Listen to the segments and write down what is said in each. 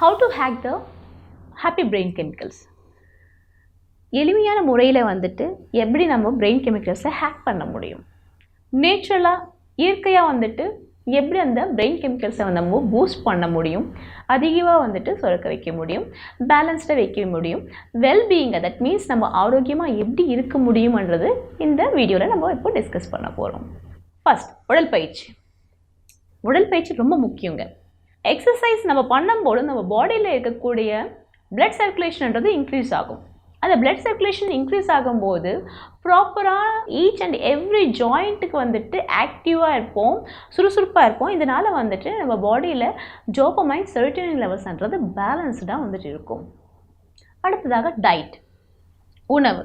How to hack the happy brain chemicals எளிமையான முறையில் வந்துட்டு எப்படி நம்ம பிரெயின் கெமிக்கல்ஸை ஹேக் பண்ண முடியும்? நேச்சுரலாக இயற்கையாக வந்துட்டு எப்படி அந்த பிரெயின் கெமிக்கல்ஸை வந்து நம்ம பூஸ்ட் பண்ண முடியும்? அதிகமாக வந்துட்டு சுரக்க வைக்க முடியும்? பேலன்ஸ்டாக வைக்க முடியும்? வெல்பீயிங்கை தட் மீன்ஸ் நம்ம ஆரோக்கியமாக எப்படி இருக்க முடியும்ன்றது இந்த வீடியோவில் நம்ம இப்போ டிஸ்கஸ் பண்ண போகிறோம் ஃபஸ்ட் உடற்பயிற்சி உடற்பயிற்சி ரொம்ப முக்கியங்க. எக்ஸசைஸ் நம்ம பண்ணும்போது நம்ம பாடியில் இருக்கக்கூடிய பிளட் சர்க்குலேஷன்ன்றது இன்க்ரீஸ் ஆகும். அந்த பிளட் சர்க்குலேஷன் இன்க்ரீஸ் ஆகும்போது ப்ராப்பராக ஈச் அண்ட் எவ்ரி ஜாயிண்ட்டுக்கு வந்துட்டு ஆக்டிவாக இருப்போம் சுறுசுறுப்பாக இருப்போம். இதனால் வந்துட்டு நம்ம பாடியில் ஜோப்பமைன் செரோட்டோனின் லெவல்ஸ்ன்றது பேலன்ஸ்டாக வந்துட்டு இருக்கும். அடுத்ததாக டயட் உணவு.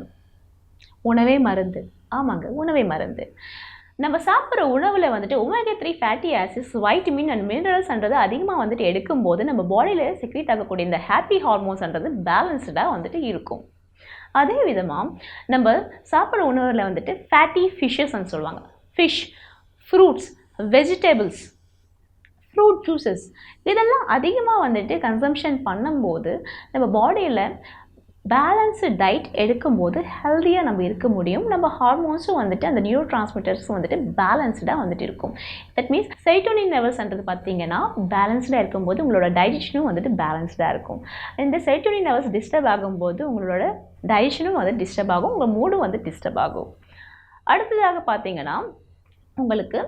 உணவே மருந்து. ஆமாங்க உணவே மருந்து. நம்ம சாப்பிட்ற உணவில் வந்துட்டு omega three fatty acids vitamin and மினரல்ஸ்ன்றது அதிகமாக வந்துட்டு எடுக்கும்போது நம்ம பாடியில் செக்ரீட் ஆகக்கூடிய இந்த ஹாப்பி ஹார்மோன்ஸ்ன்றது பேலன்ஸ்டாக வந்துட்டு இருக்கும். அதே விதமாக நம்ம சாப்பிட்ற உணவில் வந்துட்டு ஃபேட்டி ஃபிஷ்ஷஸ்ன்னு சொல்லுவாங்க. Fish fruits vegetables fruit juices இதெல்லாம் அதிகமாக வந்துட்டு கன்சம்ஷன் பண்ணும்போது நம்ம பாடியில் பேலன்ஸு டயட் எடுக்கும்போது ஹெல்த்தியாக நம்ம இருக்க முடியும். நம்ம ஹார்மோன்ஸும் வந்துட்டு அந்த நியூரோ டிரான்ஸ்மிட்டர்ஸும் வந்துட்டு பேலன்ஸ்டாக வந்துட்டு இருக்கும். தட் மீன்ஸ் சைட்டோனின் லெவல்ஸ்ன்றது பார்த்தீங்கன்னா பேலன்ஸ்டாக இருக்கும்போது உங்களோட டைஜஷனும் வந்துட்டு பேலன்ஸ்டாக இருக்கும். இந்த சைட்டோனின் லெவல்ஸ் டிஸ்டர்ப் ஆகும்போது உங்களோட டைஜஷனும் வந்து டிஸ்டர்ப் ஆகும். உங்கள் மூடும் வந்து டிஸ்டர்ப் ஆகும். அடுத்ததாக பார்த்தீங்கன்னா உங்களுக்கு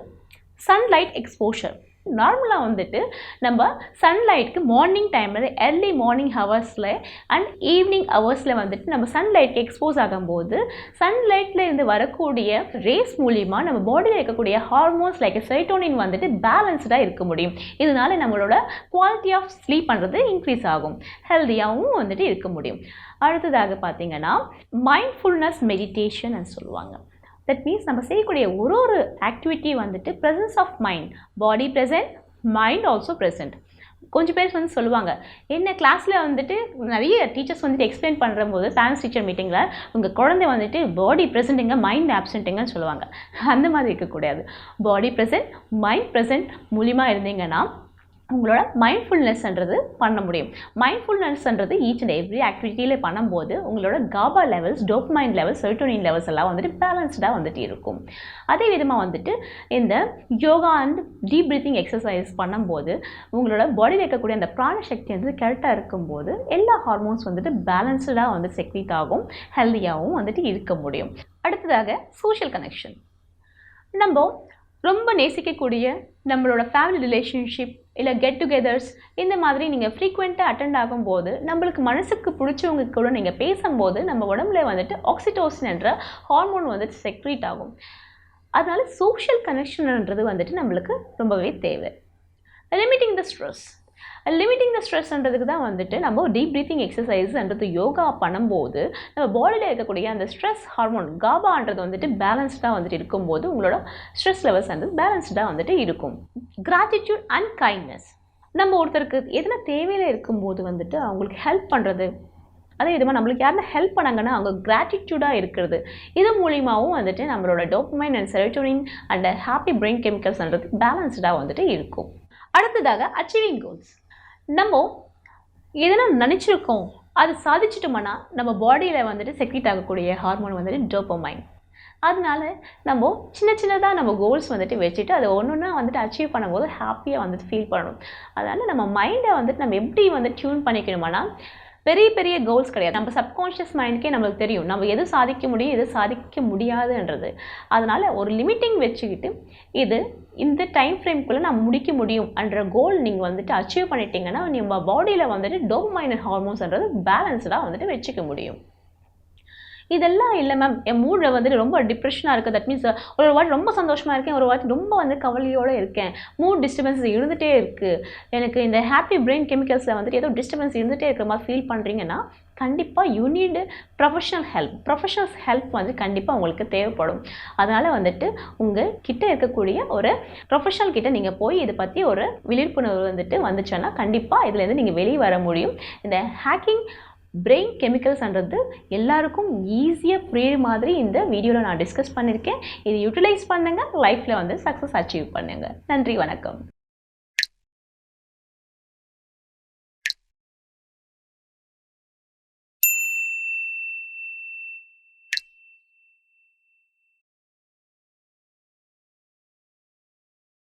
சன்லைட் எக்ஸ்போஷர் நார்மலாக வந்துட்டு நம்ம சன்லைட்க்கு மார்னிங் டைமில் எர்லி மார்னிங் ஹவர்ஸில் அண்ட் ஈவினிங் ஹவர்ஸில் வந்துட்டு நம்ம சன்லைட்க்கு எக்ஸ்போஸ் ஆகும்போது சன்லைட்டில் இருந்து வரக்கூடிய ரேஸ் மூலிமா நம்ம பாடியில் இருக்கக்கூடிய ஹார்மோன்ஸ் லைக் சைட்டோனின் வந்துட்டு பேலன்ஸ்டாக இருக்க முடியும். இதனால நம்மளோட குவாலிட்டி ஆஃப் ஸ்லீப் பண்ணுறது இன்க்ரீஸ் ஆகும். ஹெல்த்தியாகவும் வந்துட்டு இருக்க முடியும். அடுத்ததாக பார்த்தீங்கன்னா மைண்ட்ஃபுல்னஸ் மெடிடேஷன் சொல்லுவாங்க. தட் மீன்ஸ் நம்ம செய்யக்கூடிய ஒரு ஒரு ஆக்டிவிட்டி வந்துட்டு presence of mind body present mind also present கொஞ்சம் பேர் வந்து சொல்லுவாங்க என்ன கிளாஸில் வந்துட்டு நிறைய டீச்சர்ஸ் வந்துட்டு எக்ஸ்பிளைன் பண்ணுற போது பேரண்ட்ஸ் டீச்சர் மீட்டிங்கில் உங்கள் குழந்தை வந்துட்டு பாடி ப்ரெசென்ட்டுங்க மைண்ட் ஆப்சென்ட்டுங்கன்னு சொல்லுவாங்க. அந்த மாதிரி இருக்கக்கூடாது. பாடி ப்ரெசென்ட் மைண்ட் ப்ரெசென்ட் மூலிமா இருந்தீங்கன்னா உங்களோட மைண்ட்ஃபுல்னஸ்ன்றது பண்ண முடியும். மைண்ட்ஃபுல்னஸ்ன்றது ஈச் அண்ட் எவ்ரி ஆக்டிவிட்டியில் பண்ணும்போது உங்களோட GABA levels dopamine levels serotonin levels எல்லாம் வந்துட்டு பேலன்ஸ்டாக வந்துட்டு இருக்கும். அதே விதமாக வந்துட்டு இந்த yoga and deep breathing exercise பண்ணும்போது உங்களோட பாடியில் இருக்கக்கூடிய அந்த பிராண சக்தி வந்து கரெக்டாக இருக்கும்போது எல்லா ஹார்மோன்ஸ் வந்துட்டு பேலன்ஸ்டாக வந்து செக்ரீட் ஆகும் ஹெல்த்தியாகவும் வந்துட்டு இருக்க முடியும். அடுத்ததாக சோஷியல் கனெக்ஷன் நம்ம ரொம்ப நேசிக்கக்கூடிய நம்மளோட ஃபேமிலி ரிலேஷன்ஷிப் இல்லை கெட் டுகெதர்ஸ் இந்த மாதிரி நீங்கள் ஃப்ரீக்வெண்ட்டாக அட்டெண்ட் ஆகும்போது நம்மளுக்கு மனசுக்கு பிடிச்சவங்க கூட நீங்கள் பேசும்போது நம்ம உடம்புல வந்துட்டு ஆக்சிடோசின் என்ற ஹார்மோன் வந்துட்டு செக்ரீட் ஆகும். அதனால் சோஷியல் கனெக்ஷன்ன்றது வந்துட்டு நம்மளுக்கு ரொம்பவே தேவை. Limiting the stress limiting the ஸ்ட்ரெஸ்ன்றதுக்கு தான் வந்துட்டு நம்ம டீப் ப்ரீத்திங் எக்ஸசைஸ்ன்றது யோகா பண்ணும்போது நம்ம பாடியில் இருக்கக்கூடிய அந்த ஸ்ட்ரெஸ் ஹார்மோன் காபான்றது வந்துட்டு பேலன்ஸ்டாக வந்துட்டு இருக்கும்போது உங்களோட ஸ்ட்ரெஸ் லெவல்ஸ் வந்து பேலன்ஸ்டாக வந்துட்டு இருக்கும். கிராட்டிடியூட் அண்ட் கைண்ட்னஸ் நம்ம ஒருத்தருக்கு எதனா தேவையில் இருக்கும்போது வந்துட்டு அவங்களுக்கு ஹெல்ப் பண்ணுறது அதே விதமாக நம்மளுக்கு யாருன்னா ஹெல்ப் பண்ணாங்கன்னா அவங்க கிராட்டிடியூடாக இருக்கிறது. இது மூலியமாகவும் வந்துட்டு நம்மளோட dopamine and serotonin and happy brain கெமிக்கல்ஸ்ன்றது பேலன்ஸ்டாக வந்துட்டு இருக்கும். அடுத்ததாக அச்சீவிங் கோல்ஸ் நம்ம எதனால் நினச்சிருக்கோம் அது சாதிச்சிட்டோம்னா நம்ம பாடியில் வந்துட்டு செக்ரீட் ஆகக்கூடிய ஹார்மோன் வந்துட்டு டோப்போமைன் அதனால நம்ம சின்ன சின்னதாக நம்ம கோல்ஸ் வந்துட்டு வச்சுட்டு அதை ஒன்று ஒன்றா வந்துட்டு அச்சீவ் பண்ணும்போது ஹாப்பியாக வந்துட்டு ஃபீல் பண்ணணும். அதனால் நம்ம மைண்டை வந்துட்டு நம்ம எப்படி வந்து டியூன் பண்ணிக்கணுமானா பெரிய பெரிய கோல்ஸ் கிடையாது. நம்ம சப்கான்ஷியஸ் மைண்டுக்கே நம்மளுக்கு தெரியும். நம்ம எது சாதிக்க முடியும் எது சாதிக்க முடியாதுன்றது. அதனால் ஒரு லிமிட்டிங் வச்சுக்கிட்டு இது இந்த டைம் ஃப்ரேம்குள்ளே நான் முடிக்க முடியும் என்ற கோல் நீங்கள் வந்துட்டு அச்சீவ் பண்ணிட்டீங்கன்னா நம்ம பாடியில் வந்துட்டு டோபமைனல் ஹார்மோன்ஸ்ன்றது பேலன்ஸ்டாக வந்துட்டு வச்சுக்க முடியும். இதெல்லாம் இல்லை மேம் என் மூடில் வந்துட்டு ரொம்ப டிப்ரெஷனாக இருக்குது தட் மீன்ஸ் ஒரு வாட்டி ரொம்ப சந்தோஷமாக இருக்கேன். ஒரு வாட்டி ரொம்ப வந்து கவலையோடு இருக்கேன். மூட் டிஸ்டர்பன்ஸ் இருந்துகிட்டே இருக்குது எனக்கு இந்த ஹாப்பி பிரெயின் கெமிக்கல்ஸில் வந்துட்டு ஏதோ டிஸ்டர்பன்ஸ் இருந்துகிட்டே இருக்கிற மாதிரி ஃபீல் பண்ணுறீங்கன்னா கண்டிப்பாக you professional help professional help வந்து கண்டிப்பாக உங்களுக்கு தேவைப்படும். அதனால் வந்துட்டு உங்கள் கிட்டே இருக்கக்கூடிய ஒரு ப்ரொஃபஷனல் கிட்டே நீங்கள் போய் இதை பற்றி ஒரு விழிப்புணர்வு வந்துட்டு வந்துச்சுன்னா கண்டிப்பாக இதுலேருந்து நீங்கள் வெளியே வர முடியும். இந்த ஹேக்கிங் பிரெயின் கெமிக்கல்ஸ்ன்றது எல்லாருக்கும் ஈஸியாக புரியுற மாதிரி இந்த வீடியோவில் நான் டிஸ்கஸ் பண்ணியிருக்கேன் இது யூட்டிலைஸ் பண்ணுங்கள் லைஃப்பில் வந்து சக்ஸஸ் அச்சீவ் பண்ணுங்கள் நன்றி வணக்கம்.